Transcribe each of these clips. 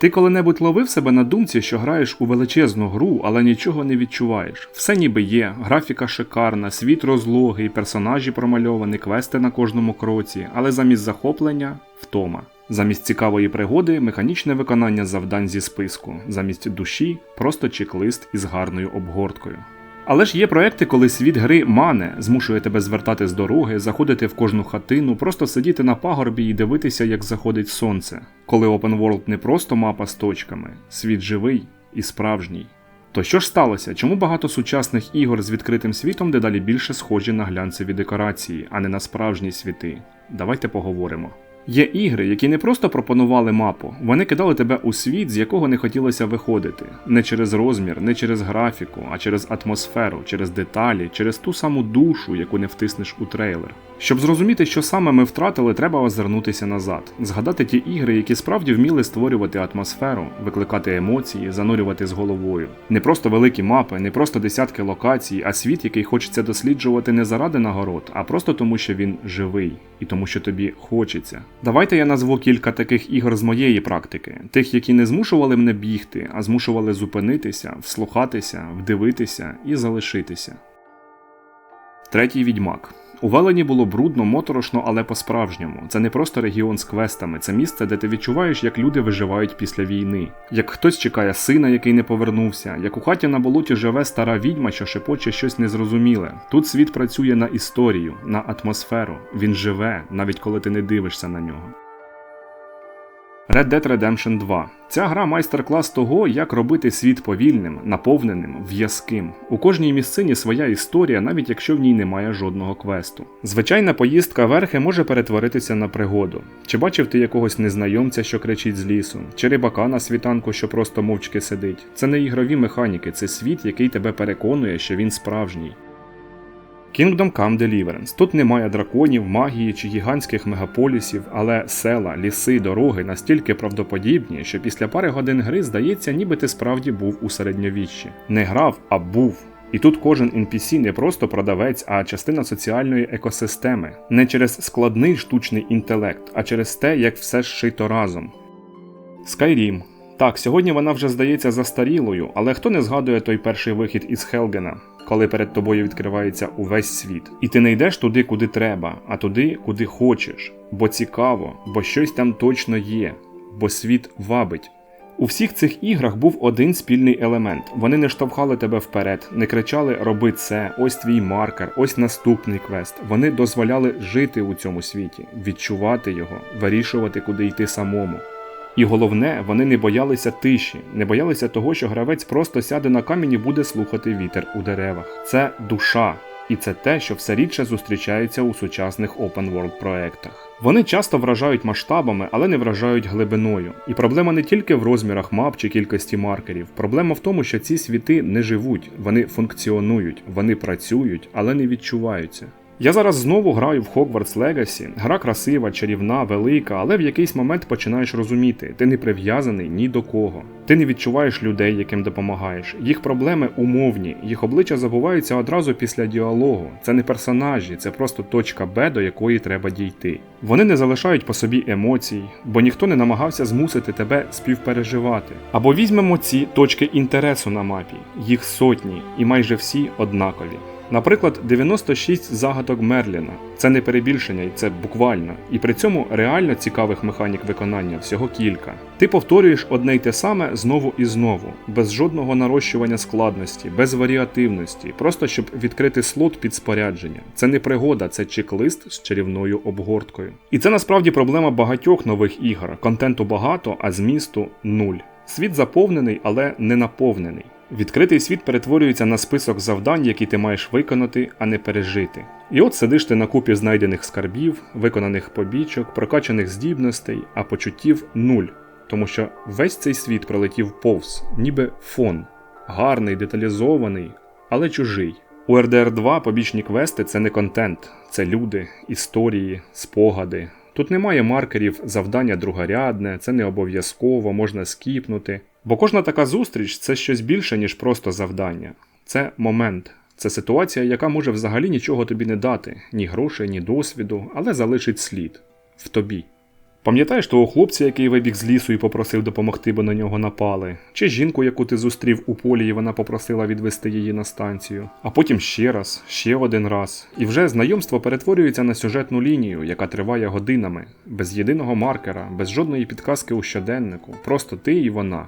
Ти коли-небудь ловив себе на думці, що граєш у величезну гру, але нічого не відчуваєш. Все ніби є, графіка шикарна, світ розлогий, персонажі промальовані, квести на кожному кроці, але замість захоплення втома. Замість цікавої пригоди механічне виконання завдань зі списку, замість душі просто чек-лист із гарною обгорткою. Але ж є проекти, коли світ гри мане, змушує тебе звертати з дороги, заходити в кожну хатину, просто сидіти на пагорбі і дивитися, як заходить сонце. Коли Open World не просто мапа з точками, світ живий і справжній. То що ж сталося? Чому багато сучасних ігор з відкритим світом дедалі більше схожі на глянцеві декорації, а не на справжні світи? Давайте поговоримо. Є ігри, які не просто пропонували мапу, вони кидали тебе у світ, з якого не хотілося виходити. Не через розмір, не через графіку, а через атмосферу, через деталі, через ту саму душу, яку не втиснеш у трейлер. Щоб зрозуміти, що саме ми втратили, треба озирнутися назад, згадати ті ігри, які справді вміли створювати атмосферу, викликати емоції, занурювати з головою. Не просто великі мапи, не просто десятки локацій, а світ, який хочеться досліджувати не заради нагород, а просто тому, що він живий і тому, що тобі хочеться. Давайте я назву кілька таких ігор з моєї практики, тих, які не змушували мене бігти, а змушували зупинитися, вслухатися, вдивитися і залишитися. Третій відьмак. У Велені було брудно, моторошно, але по-справжньому. Це не просто регіон з квестами, це місце, де ти відчуваєш, як люди виживають після війни, як хтось чекає сина, який не повернувся, як у хаті на болоті живе стара відьма, що шепоче щось незрозуміле. Тут світ працює на історію, на атмосферу. Він живе, навіть коли ти не дивишся на нього. Red Dead Redemption 2. Ця гра майстер-клас того, як робити світ повільним, наповненим, в'язким. У кожній місцині своя історія, навіть якщо в ній немає жодного квесту. Звичайна поїздка верхи може перетворитися на пригоду. Чи бачив ти якогось незнайомця, що кричить з лісу, чи рибака на світанку, що просто мовчки сидить. Це не ігрові механіки, це світ, який тебе переконує, що він справжній. Kingdom Come Deliverance. Тут немає драконів, магії чи гігантських мегаполісів, але села, ліси, дороги настільки правдоподібні, що після пари годин гри здається, ніби ти справді був у середньовіччі. Не грав, а був. І тут кожен NPC не просто продавець, а частина соціальної екосистеми, не через складний штучний інтелект, а через те, як все зшито разом. Skyrim. Так, сьогодні вона вже здається застарілою, але хто не згадує той перший вихід із Хелгена, коли перед тобою відкривається увесь світ. І ти не йдеш туди, куди треба, а туди, куди хочеш, бо цікаво, бо щось там точно є, бо світ вабить. У всіх цих іграх був один спільний елемент. Вони не штовхали тебе вперед, не кричали Роби це, ось твій маркер, ось наступний квест. Вони дозволяли жити у цьому світі, відчувати його, вирішувати, куди йти самому. І головне, вони не боялися тиші, не боялися того, що гравець просто сяде на камінь і буде слухати вітер у деревах. Це душа, і це те, що все рідше зустрічається у сучасних open world проектах. Вони часто вражають масштабами, але не вражають глибиною. І проблема не тільки в розмірах мап чи кількості маркерів. Проблема в тому, що ці світи не живуть, вони функціонують, вони працюють, але не відчуваються. Я зараз знову граю в Hogwarts Legacy. Гра красива, чарівна, велика, але в якийсь момент починаєш розуміти, ти не прив'язаний ні до кого. Ти не відчуваєш людей, яким допомагаєш. Їх проблеми умовні, їх обличчя забуваються одразу після діалогу. Це не персонажі, це просто точка Б, до якої треба дійти. Вони не залишають по собі емоцій, бо ніхто не намагався змусити тебе співпереживати. Або візьмемо ці точки інтересу на мапі, їх сотні, і майже всі однакові. Наприклад, 96 загадок Мерліна. Це не перебільшення, і це буквально. І при цьому реально цікавих механік виконання всього кілька. Ти повторюєш одне й те саме знову і знову, без жодного нарощування складності, без варіативності, просто щоб відкрити слот під спорядження. Це не пригода, це чек-лист з чарівною обгорткою. І це насправді проблема багатьох нових ігор. Контенту багато, а змісту нуль. Світ заповнений, але не наповнений. Відкритий світ перетворюється на список завдань, які ти маєш виконати, а не пережити. І от сидиш ти на купі знайдених скарбів, виконаних побічок, прокачаних здібностей, а почуттів нуль. Тому що весь цей світ пролетів повз, ніби фон, гарний, деталізований, але чужий. У RDR 2 побічні квести це не контент, це люди, історії, спогади. Тут немає маркерів, завдання другорядне, це не обов'язково, можна скіпнути. Бо кожна така зустріч це щось більше, ніж просто завдання. Це момент, це ситуація, яка може взагалі нічого тобі не дати, ні грошей, ні досвіду, але залишить слід в тобі. Пам'ятаєш того хлопця, який вибіг з лісу і попросив допомогти, бо на нього напали, чи жінку, яку ти зустрів у полі, і вона попросила відвести її на станцію, а потім ще раз, ще один раз. І вже знайомство перетворюється на сюжетну лінію, яка триває годинами, без єдиного маркера, без жодної підказки у щоденнику, просто ти і вона.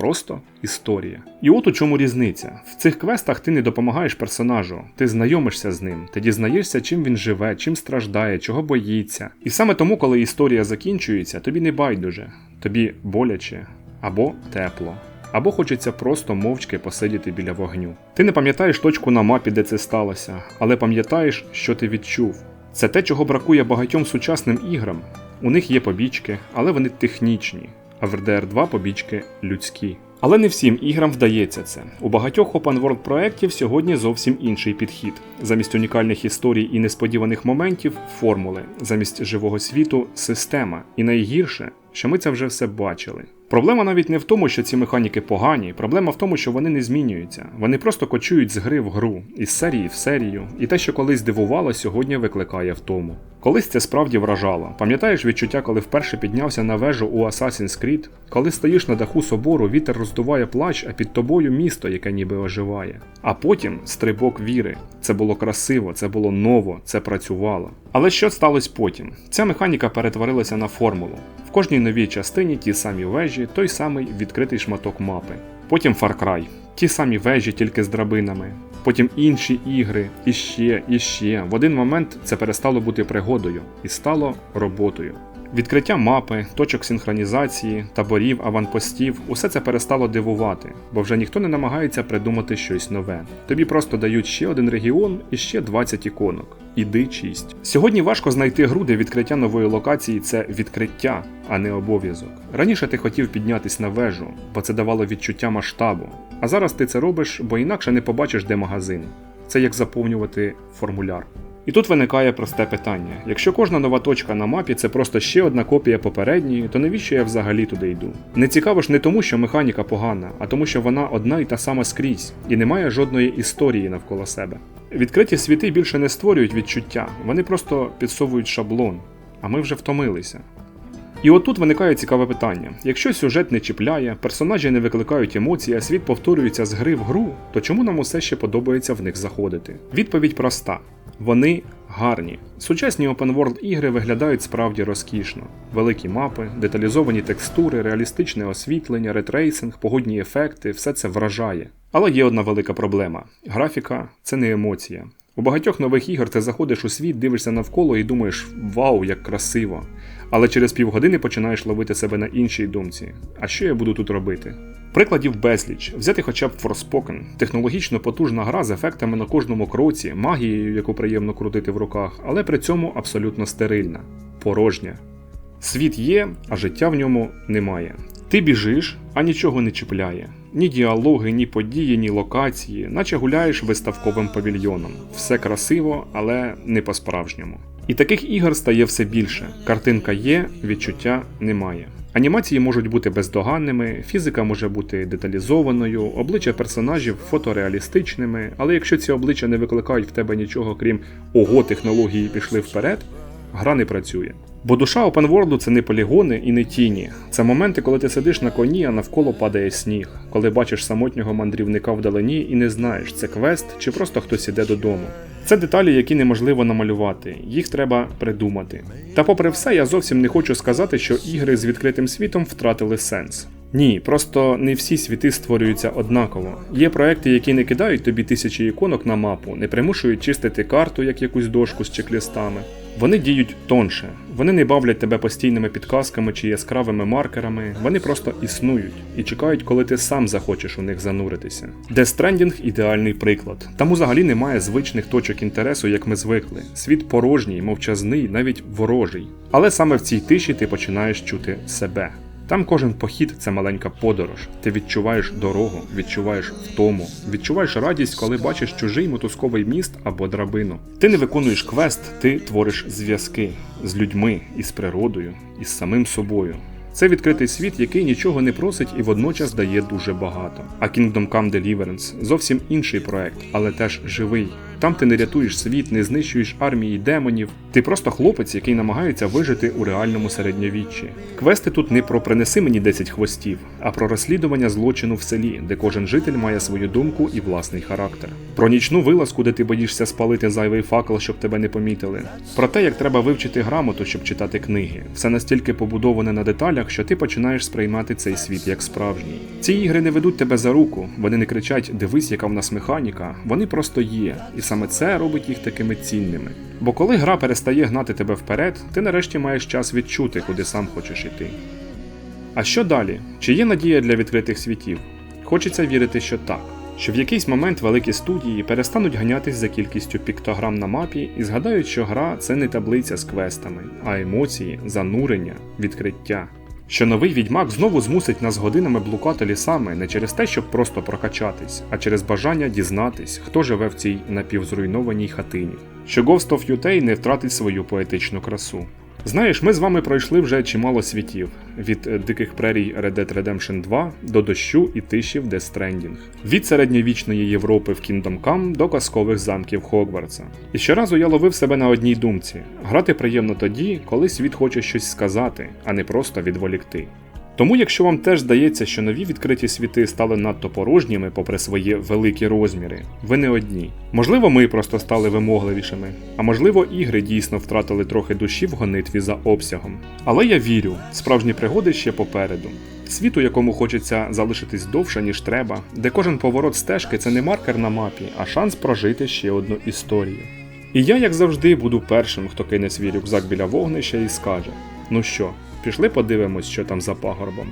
Просто історія. І от у чому різниця. В цих квестах ти не допомагаєш персонажу, ти знайомишся з ним, ти дізнаєшся, чим він живе, чим страждає, чого боїться. І саме тому, коли історія закінчується, тобі не байдуже, тобі боляче або тепло. Або хочеться просто мовчки посидіти біля вогню. Ти не пам'ятаєш точку на мапі, де це сталося, але пам'ятаєш, що ти відчув. Це те, чого бракує багатьом сучасним іграм. У них є побічки, але вони технічні а в RDR 2 побічки людські. Але не всім іграм вдається це. У багатьох open world проєктів сьогодні зовсім інший підхід. Замість унікальних історій і несподіваних моментів формули, замість живого світу система. І найгірше, що ми це вже все бачили. Проблема навіть не в тому, що ці механіки погані, проблема в тому, що вони не змінюються. Вони просто кочують з гри в гру, із серії в серію, і те, що колись дивувало, сьогодні викликає втому. Колись це справді вражало. Пам'ятаєш відчуття, коли вперше піднявся на вежу у Assassin's Creed? Коли стоїш на даху собору, вітер роздуває плач, а під тобою місто, яке ніби оживає. А потім стрибок віри. Це було красиво, це було ново, це працювало. Але що сталося потім? Ця механіка перетворилася на формулу. В кожній новій частині ті самі вежі, той самий відкритий шматок мапи. Потім Far Cry. Ті самі вежі, тільки з драбинами. Потім інші ігри, і ще, і ще. В один момент це перестало бути пригодою і стало роботою. Відкриття мапи, точок синхронізації, таборів, аванпостів усе це перестало дивувати, бо вже ніхто не намагається придумати щось нове. Тобі просто дають ще один регіон і ще 20 іконок. Іди чисть. Сьогодні важко знайти гру, де відкриття нової локації це відкриття, а не обов'язок. Раніше ти хотів піднятись на вежу, бо це давало відчуття масштабу. А зараз ти це робиш, бо інакше не побачиш, де магазин. Це як заповнювати формуляр. І тут виникає просте питання: якщо кожна нова точка на мапі це просто ще одна копія попередньої, то навіщо я взагалі туди йду? Не цікаво ж не тому, що механіка погана, а тому, що вона одна і та сама скрізь, і немає жодної історії навколо себе. Відкриті світи більше не створюють відчуття, вони просто підсовують шаблон, а ми вже втомилися. І отут виникає цікаве питання: якщо сюжет не чіпляє, персонажі не викликають емоцій, а світ повторюється з гри в гру, то чому нам усе ще подобається в них заходити? Відповідь проста: вони гарні. Сучасні open world ігри виглядають справді розкішно: великі мапи, деталізовані текстури, реалістичне освітлення, ретрейсинг, погодні ефекти все це вражає. Але є одна велика проблема: графіка це не емоція. У багатьох нових ігор ти заходиш у світ, дивишся навколо і думаєш, вау, як красиво! Але через півгодини починаєш ловити себе на іншій думці. А що я буду тут робити? Прикладів безліч, взяти хоча б Forspoken, технологічно потужна гра з ефектами на кожному кроці, магією, яку приємно крутити в руках, але при цьому абсолютно стерильна, порожня. Світ є, а життя в ньому немає. Ти біжиш, а нічого не чіпляє. Ні діалоги, ні події, ні локації, наче гуляєш виставковим павільйоном. Все красиво, але не по-справжньому. І таких ігор стає все більше. Картинка є, відчуття немає. Анімації можуть бути бездоганними, фізика може бути деталізованою, обличчя персонажів фотореалістичними, але якщо ці обличчя не викликають в тебе нічого, крім ого, технології пішли вперед, гра не працює. Бо душа опенворлду це не полігони і не тіні. Це моменти, коли ти сидиш на коні, а навколо падає сніг, коли бачиш самотнього мандрівника вдалині і не знаєш, це квест чи просто хтось іде додому. Це деталі, які неможливо намалювати, їх треба придумати. Та попри все, я зовсім не хочу сказати, що ігри з відкритим світом втратили сенс. Ні, просто не всі світи створюються однаково. Є проекти, які не кидають тобі тисячі іконок на мапу, не примушують чистити карту як якусь дошку з чек-лістами. Вони діють тонше, вони не бавлять тебе постійними підказками чи яскравими маркерами, вони просто існують і чекають, коли ти сам захочеш у них зануритися. Death Stranding – ідеальний приклад. Там взагалі немає звичних точок інтересу, як ми звикли. Світ порожній, мовчазний, навіть ворожий. Але саме в цій тиші ти починаєш чути себе. Там кожен похід це маленька подорож. Ти відчуваєш дорогу, відчуваєш втому, відчуваєш радість, коли бачиш чужий мотузковий міст або драбину. Ти не виконуєш квест, ти твориш зв'язки з людьми, із природою, із самим собою. Це відкритий світ, який нічого не просить і водночас дає дуже багато. А Kingdom Come Deliverance зовсім інший проект, але теж живий. Там ти не рятуєш світ, не знищуєш армії демонів. Ти просто хлопець, який намагається вижити у реальному середньовіччі. Квести тут не про принеси мені 10 хвостів, а про розслідування злочину в селі, де кожен житель має свою думку і власний характер. Про нічну вилазку, де ти боїшся спалити зайвий факел, щоб тебе не помітили. Про те, як треба вивчити грамоту, щоб читати книги. Все настільки побудоване на деталях, що ти починаєш сприймати цей світ як справжній. Ці ігри не ведуть тебе за руку, вони не кричать Дивись, яка в нас механіка. Вони просто є, і саме це робить їх такими цінними. Бо коли гра перестає гнати тебе вперед, ти нарешті маєш час відчути, куди сам хочеш іти. А що далі? Чи є надія для відкритих світів? Хочеться вірити, що так. Що в якийсь момент великі студії перестануть ганятись за кількістю піктограм на мапі і згадають, що гра це не таблиця з квестами, а емоції, занурення, відкриття. Що новий відьмак знову змусить нас годинами блукати лісами не через те, щоб просто прокачатись, а через бажання дізнатись, хто живе в цій напівзруйнованій хатині. Що Ghost of Yutei не втратить свою поетичну красу. Знаєш, ми з вами пройшли вже чимало світів від е, диких прерій Red Dead Redemption 2 до дощу і тиші в Death Stranding, від середньовічної Європи в Kingdom Come до казкових замків Хогвартса. І щоразу я ловив себе на одній думці: грати приємно тоді, коли світ хоче щось сказати, а не просто відволікти. Тому, якщо вам теж здається, що нові відкриті світи стали надто порожніми попри свої великі розміри, ви не одні. Можливо, ми просто стали вимогливішими, а можливо, ігри дійсно втратили трохи душі в гонитві за обсягом. Але я вірю, справжні пригоди ще попереду. Світ, у якому хочеться залишитись довше, ніж треба, де кожен поворот стежки це не маркер на мапі, а шанс прожити ще одну історію. І я, як завжди, буду першим, хто кине свій рюкзак біля вогнища і скаже: Ну що, пішли подивимось, що там за пагорбом.